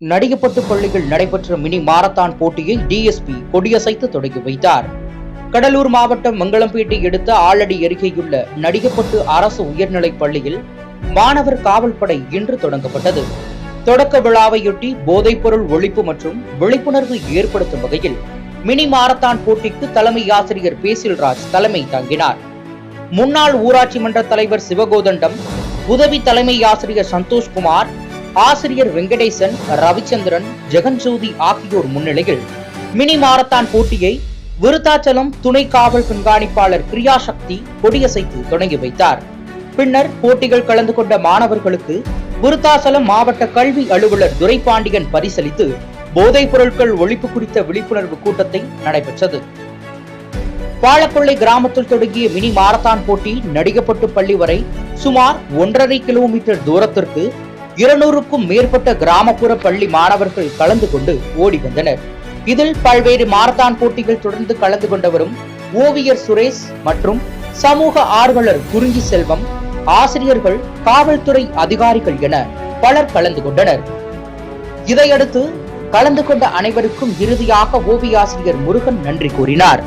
நடிகப்பட்டு பள்ளியில் நடைபெற்ற mini marathon போட்டியை டிஎஸ்பி கொடியசைத்து தொடங்கி வைத்தார். கடலூர் மாவட்டம் மங்களம்பேட்டை எடுத்த ஆலடி அருகேயுள்ள நடிகப்பட்டு அரசு உயர்நிலைப் பள்ளியில் மாணவர் காவல் படை இன்று தொடங்கப்பட்டது. தொடக்க விழாவையொட்டி போதைப்பொருள் ஒழிப்பு மற்றும் விழிப்புணர்வு ஏற்படுத்தும் வகையில் மினி மாரத்தான் போட்டிக்கு தலைமை ஆசிரியர் பேசில்ராஜ் தலைமை தாங்கினார். முன்னாள் ஊராட்சி மன்ற தலைவர் சிவகோதண்டம் உதவி தலைமை ஆசிரியர் சந்தோஷ்குமார் ஆசிரியர் வெங்கடேசன் ரவிச்சந்திரன் ஜெகன்ஜோதி ஆகியோர் முன்னிலையில் மினி மாரத்தான் போட்டியை விருத்தாச்சலம் துணை காவல் கண்காணிப்பாளர் கிரியாசக்தி கொடியசைத்து தொடங்கி வைத்தார். பின்னர் போட்டிகள் கலந்து கொண்ட மாணவர்களுக்கு விருத்தாசலம் மாவட்ட கல்வி அலுவலர் துரைபாண்டியன் பரிசளித்து போதைப் பொருட்கள் ஒழிப்பு குறித்த விழிப்புணர்வு கூட்டத்தை நடைபெற்றது. பாலக்கொள்ளை கிராமத்தில் தொடங்கிய மினி மாரத்தான் போட்டி நடிகப்பட்டு பள்ளி வரை சுமார் ஒன்றரை கிலோமீட்டர் தூரத்திற்கு இருநூறுக்கும் மேற்பட்ட கிராமப்புற பள்ளி மாணவர்கள் கலந்து கொண்டு ஓடி வந்தனர். இதில் பல்வேறு மாரத்தான் போட்டிகள் தொடர்ந்து கலந்து கொண்டவரும் ஓவியர் சுரேஷ் மற்றும் சமூக ஆர்வலர் குறிஞ்சி செல்வம் ஆசிரியர்கள் காவல்துறை அதிகாரிகள் என பலர் கலந்து கொண்டனர். இதையடுத்து கலந்து கொண்ட அனைவருக்கும் இறுதியாக ஓவியாசிரியர் முருகன் நன்றி கூறினார்.